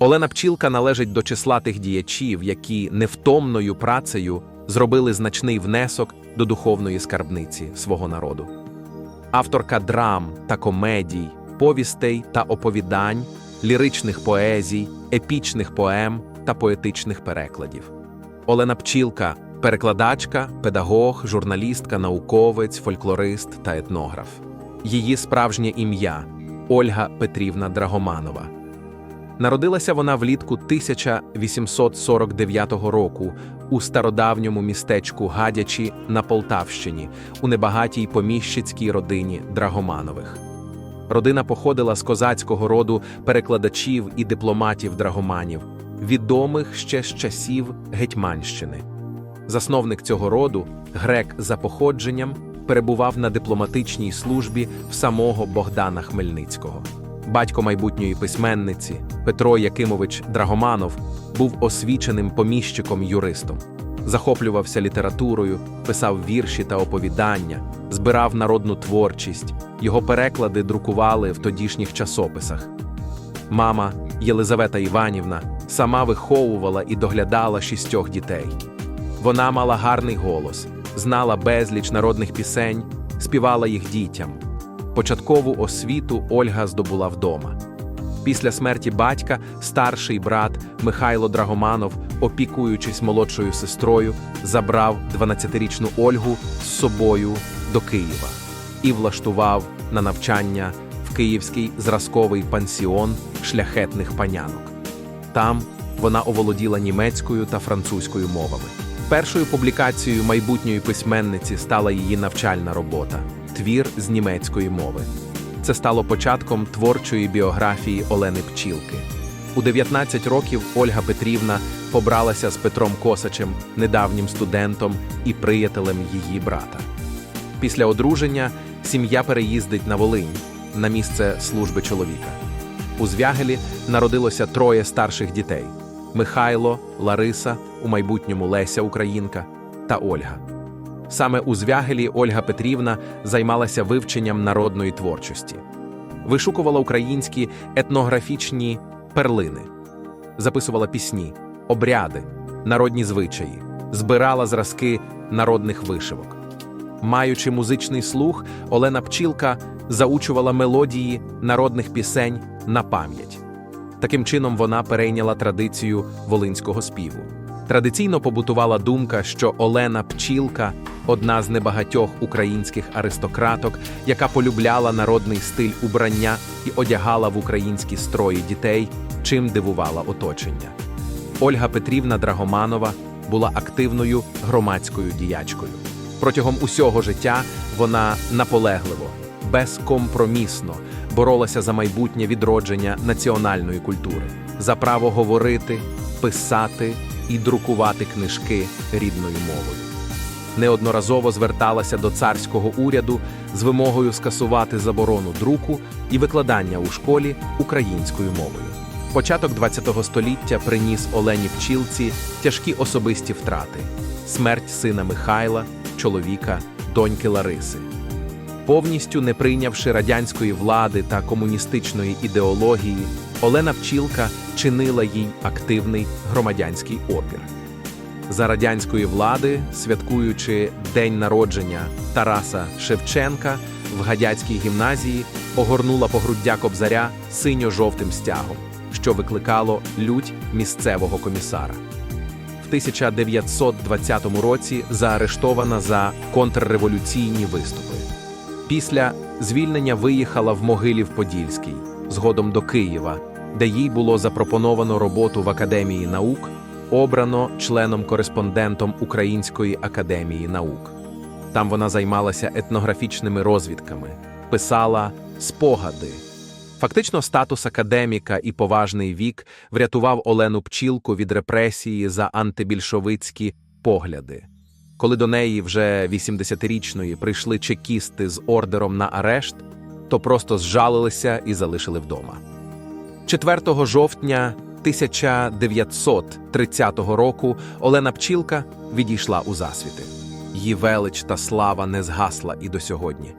Олена Пчілка належить до числа тих діячів, які невтомною працею зробили значний внесок до духовної скарбниці свого народу. Авторка драм та комедій, повістей та оповідань, ліричних поезій, епічних поем та поетичних перекладів. Олена Пчілка перекладачка, педагог, журналістка, науковець, фольклорист та етнограф. Її справжнє ім'я Ольга Петрівна Драгоманова. Народилася вона влітку 1849 року у стародавньому містечку Гадячі на Полтавщині у небагатій поміщицькій родині Драгоманових. Родина походила з козацького роду перекладачів і дипломатів Драгоманів, відомих ще з часів Гетьманщини. Засновник цього роду, грек за походженням, перебував на дипломатичній службі в самого Богдана Хмельницького. Батько майбутньої письменниці Петро Якимович Драгоманов був освіченим поміщиком-юристом, захоплювався літературою, писав вірші та оповідання, збирав народну творчість. Його переклади друкували в тодішніх часописах. Мама Єлизавета Іванівна сама виховувала і доглядала шістьох дітей. Вона мала гарний голос, знала безліч народних пісень, співала їх дітям. Початкову освіту Ольга здобула вдома. Після смерті батька старший брат Михайло Драгоманов, опікуючись молодшою сестрою, забрав 12-річну Ольгу з собою до Києва і влаштував на навчання в київський зразковий пансіон шляхетних панянок. Там вона оволоділа німецькою та французькою мовами. Першою публікацією майбутньої письменниці стала її навчальна робота твір з німецької мови. Це стало початком творчої біографії Олени Пчілки. У 19 років Ольга Петрівна побралася з Петром Косачем, недавнім студентом і приятелем її брата. Після одруження сім'я переїздить на Волинь на місце служби чоловіка. У Звягелі народилося троє старших дітей: Михайло, Лариса, у майбутньому Леся Українка та Ольга. Саме у Звягелі Ольга Петрівна займалася вивченням народної творчості, вишукувала українські етнографічні перлини, записувала пісні, обряди, народні звичаї, збирала зразки народних вишивок. Маючи музичний слух, Олена Пчілка заучувала мелодії народних пісень на пам'ять. Таким чином вона перейняла традицію волинського співу. Традиційно побутувала думка, що Олена Пчілка одна з небагатьох українських аристократок, яка полюбляла народний стиль убрання і одягала в українські строї дітей, чим дивувала оточення. Ольга Петрівна Драгоманова була активною громадською діячкою. Протягом усього життя вона наполегливо, безкомпромісно боролася за майбутнє відродження національної культури, за право говорити, писати і друкувати книжки рідною мовою. Неодноразово зверталася до царського уряду з вимогою скасувати заборону друку і викладання у школі українською мовою. Початок ХХ століття приніс Олені Пчілці тяжкі особисті втрати: смерть сина Михайла, чоловіка, доньки Лариси. Повністю не прийнявши радянської влади та комуністичної ідеології, Олена Пчілка чинила їй активний громадянський опір. За радянської влади, святкуючи день народження Тараса Шевченка в Гадяцькій гімназії, огорнула погруддя кобзаря синьо-жовтим стягом, що викликало лють місцевого комісара. В 1920 році заарештована за контрреволюційні виступи. Після звільнення виїхала в Могилів-Подільський, згодом до Києва, де їй було запропоновано роботу в Академії наук, обрано членом-кореспондентом Української академії наук. Там вона займалася етнографічними розвідками, писала спогади. Фактично, статус академіка і поважний вік врятував Олену Пчілку від репресії за антибільшовицькі погляди. Коли до неї вже 80-річної прийшли чекісти з ордером на арешт, то просто зжалилися і залишили вдома. 4 жовтня 1930 року Олена Пчілка відійшла у засвіти. Її велич та слава не згасла і до сьогодні.